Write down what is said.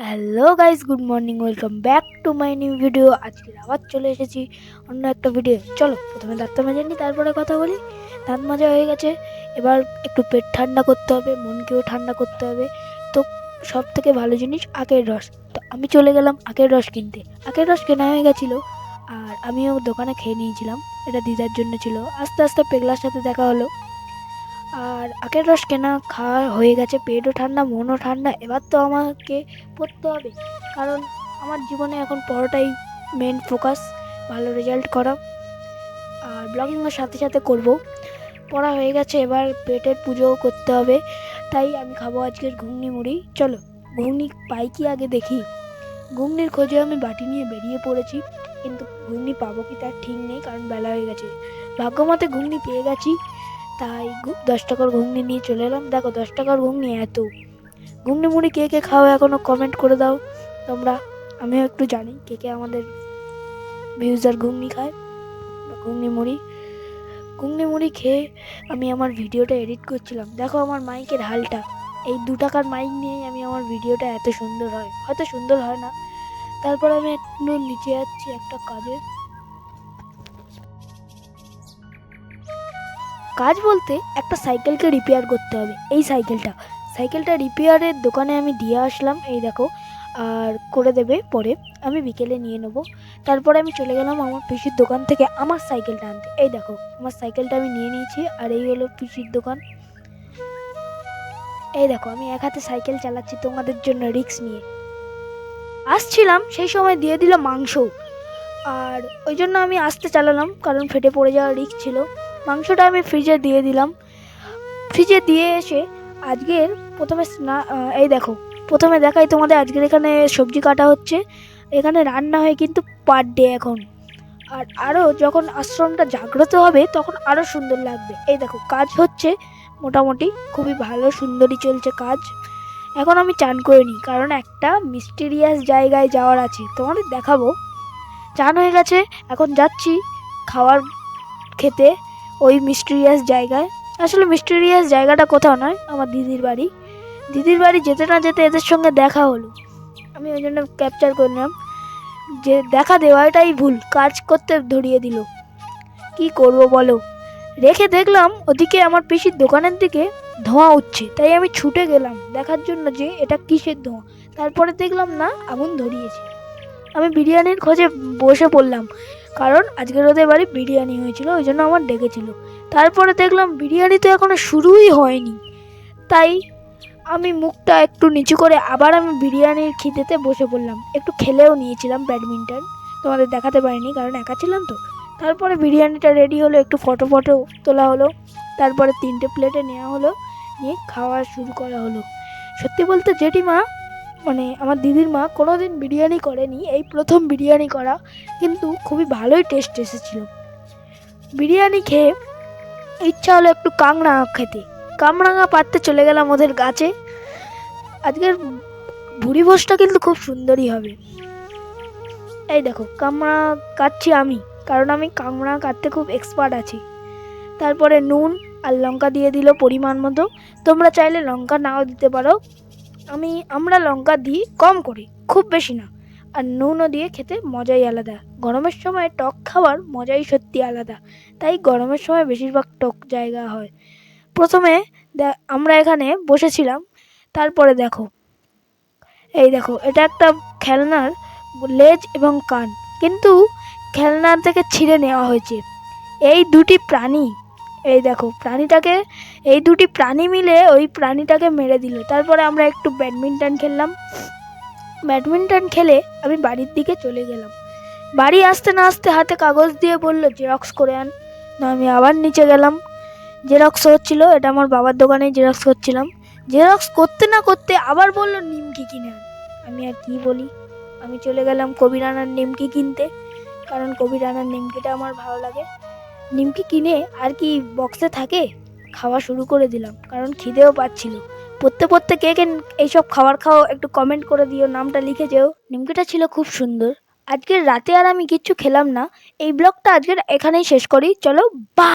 Hello guys good morning welcome back to my new video আজকে আবার চলে এসেছি অন্য একটা ভিডিও চলো, প্রথমে দাঁত মাজা নিই, তারপরে কথা বলি। দাঁত মাজা হয়ে গেছে। এবার একটু পেট ঠান্ডা করতে হবে, মনকেও ঠান্ডা করতে হবে। তো সব থেকে ভালো জিনিস আখের রস। তো আমি চলে গেলাম আখের রস কিনতে। আখের রস কেনা হয়ে গেছিল। আর আমিও দোকানে খেয়ে নিয়েছিলাম। এটা দিদার জন্য ছিল। আস্তে আস্তে পেগলার সাথে দেখা হলো। আর আখের রস কেনা খাওয়া হয়ে গেছে, পেটও ঠান্ডা, মনও ঠান্ডা, এবার তো আমাকে পড়তে হবে। কারণ আমার জীবনে এখন পড়াটাই মেন ফোকাস ভালো রেজাল্ট করা। আর ব্লগিংয়ের সাথে সাথে করব। পড়া হয়ে গেছে, এবার পেটের পুজোও করতে হবে। তাই আমি খাব আজকের ঘুগনি মুড়ি। চলো, ঘুগনি পাই কি আগে দেখি। ঘুগনির খোঁজে আমি বাটি নিয়ে বেরিয়ে পড়েছি। কিন্তু ঘুগনি পাবো কি তার ঠিক নেই, কারণ বেলা হয়ে গেছে। ভাগ্যমতে ঘুগনি পেয়ে গেছি। তাই দশ টাকার ঘুগনি নিয়ে চলে এলাম। দেখো, দশ টাকার ঘুগনি এত। ঘুগনি মুড়ি কে কে খাও এখনও কমেন্ট করে দাও। তোমরা, আমিও একটু জানি কে কে আমাদের ভিউজার ঘুগনি খায়। ঘুগনি মুড়ি। ঘুগনি মুড়ি খেয়ে আমি আমার ভিডিওটা এডিট করছিলাম। দেখো আমার মাইকের হালটা। এই দু টাকার মাইক নিয়েই আমি আমার ভিডিওটা এত সুন্দর হয়। হয়তো সুন্দর হয় না। তারপর আমি একটু নিচে যাচ্ছি একটা কাজে। কাজ বলতে একটা সাইকেলকে রিপেয়ার করতে হবে, এই সাইকেলটা। সাইকেলটা রিপেয়ারের দোকানে আমি দিয়ে আসলাম, এই দেখো, আর করে দেবে পরে। আমি বিকেলে নিয়ে নেব। তারপরে আমি চলে গেলাম আমার পিসির দোকান থেকে আমার সাইকেলটা আনতে। এই দেখো, আমার সাইকেলটা আমি নিয়ে নিয়েছি, আর এই হলো পিসির দোকান। এই দেখো, আমি এক হাতে সাইকেল চালাচ্ছি তোমাদের জন্য রিক্স নিয়ে। আসছিলাম, সেই সময় দিয়ে দিল মাংস। আর ওই জন্য আমি আসতে চালালাম, কারণ ফেটে পড়ে যাওয়ার রিক্স ছিল। মাংসটা আমি ফ্রিজে দিয়ে দিলাম। ফ্রিজে দিয়ে এসে আজকের প্রথমে এই দেখো, প্রথমে দেখাই তোমাদের আজকের এখানে সবজি কাটা হচ্ছে। এখানে রান্না হয় কিন্তু পার ডে এখন। আর আরও যখন আশ্রমটা জাগ্রত হবে, তখন আরও সুন্দর লাগবে। এই দেখো, কাজ হচ্ছে মোটামুটি খুবই ভালো, সুন্দরই চলছে কাজ। এখন আমি চান করে নিই, কারণ একটা মিস্টিরিয়াস জায়গায় যাওয়ার আছে। তোমাদের দেখাবো। চান হয়ে গেছে, এখন যাচ্ছি খাওয়ার খেতে। ওই মিস্টিরিয়াস জায়গায়। আসলে মিস্টিরিয়াস জায়গাটা কোথাও নয়, আমার দিদির বাড়ি। দিদির বাড়ি যেতে না যেতে এদের সঙ্গে দেখা হলো। আমি ওই জন্য ক্যাপচার করলাম যে দেখা দেওয়াটাই ভুল, কাজ করতে ধরিয়ে দিল। কি করব বলো? রেখে দেখলাম ওদিকে আমার পিসির দোকানের দিকে ধোঁয়া উঠছে, তাই আমি ছুটে গেলাম দেখার জন্য যে এটা কিসের ধোঁয়া। তারপরে দেখলাম না, আগুন ধরিয়েছে। আমি বিরিয়ানির খোঁজে বসে পড়লাম। কারণ আজকের ওদের বাড়ি বিরিয়ানি হয়েছিল, ওই জন্য আমার ডেকেছিল। তারপরে দেখলাম বিরিয়ানি তো এখনও শুরুই হয়নি। তাই আমি মুখটা একটু নিচু করে আবার আমি বিরিয়ানির খিদেতে বসে পড়লাম। একটু খেলেও নিয়েছিলাম ব্যাডমিন্টন, তোমাদের দেখাতে পারিনি কারণ একা ছিলাম তো। তারপরে বিরিয়ানিটা রেডি হলো, একটু ফটো ফটো তোলা হলো, তারপরে তিনটে প্লেটে নেওয়া হলো, নিয়ে খাওয়া শুরু করা হলো। সত্যি বলতে জেঠিমা মানে আমার দিদির মা কোনো দিন বিরিয়ানি করেনি, এই প্রথম বিরিয়ানি করা, কিন্তু খুবই ভালোই টেস্ট এসেছিল। বিরিয়ানি খেয়ে ইচ্ছা হলো একটু কাংড়াঙা খেতে। কামরাঙা পাততে চলে গেলাম ওদের গাছে। আজকের ভুড়ি ভোজটা কিন্তু খুব সুন্দরই হবে। এই দেখো কামড়া কাটছি আমি, কারণ আমি কামড়া কাটতে খুব এক্সপার্ট আছি। তারপরে নুন আর লঙ্কা দিয়ে দিল পরিমাণ মতো। তোমরা চাইলে লঙ্কা নাও দিতে পারো। আমি আমরা লঙ্কা দিই কম করি, খুব বেশি না। আর নুনও দিয়ে খেতে মজাই আলাদা। গরমের সময় টক খাওয়ার মজাই সত্যি আলাদা। তাই গরমের সময় বেশিরভাগ টক জায়গা হয়। প্রথমে আমরা এখানে বসেছিলাম, তারপরে দেখো। এই দেখো, এটা একটা খেলনার লেজ এবং কান। কিন্তু খেলনা থেকে ছিঁড়ে নেওয়া হয়েছে। এই দুটি প্রাণী এই দেখো, প্রাণীটাকে, এই দুটি প্রাণী মিলে ওই প্রাণীটাকে মেরে দিল। তারপরে আমরা একটু ব্যাডমিন্টন খেললাম। ব্যাডমিন্টন খেলে আমি বাড়ির দিকে চলে গেলাম। বাড়ি আসতে না আসতে হাতে কাগজ দিয়ে বলল জেরক্স করে আন। না, আমি আবার নিচে গেলাম। জেরক্স হচ্ছিল, এটা আমার বাবার দোকানে জেরক্স করছিলাম। জেরক্স করতে না করতে আবার বলল নিমকি কিনে আন। আমি আর কি বলি? আমি চলে গেলাম কবিরানার নিমকি কিনতে, কারণ কবিরানার নিমকিটা আমার ভালো লাগে। নিমকি কিনে আর কি বক্সে থাকে, খাওয়া শুরু করে দিলাম, কারণ খিদেও পাচ্ছিল। পড়তে পড়তে কে কে এইসব খাবার খাও একটু কমেন্ট করে দিও, নামটা লিখে যেও। নিমকিটা ছিল খুব সুন্দর। আজকের রাতে আর আমি কিচ্ছু খেলাম না। এই ব্লগটা আজকের এখানেই শেষ করি। চলো বা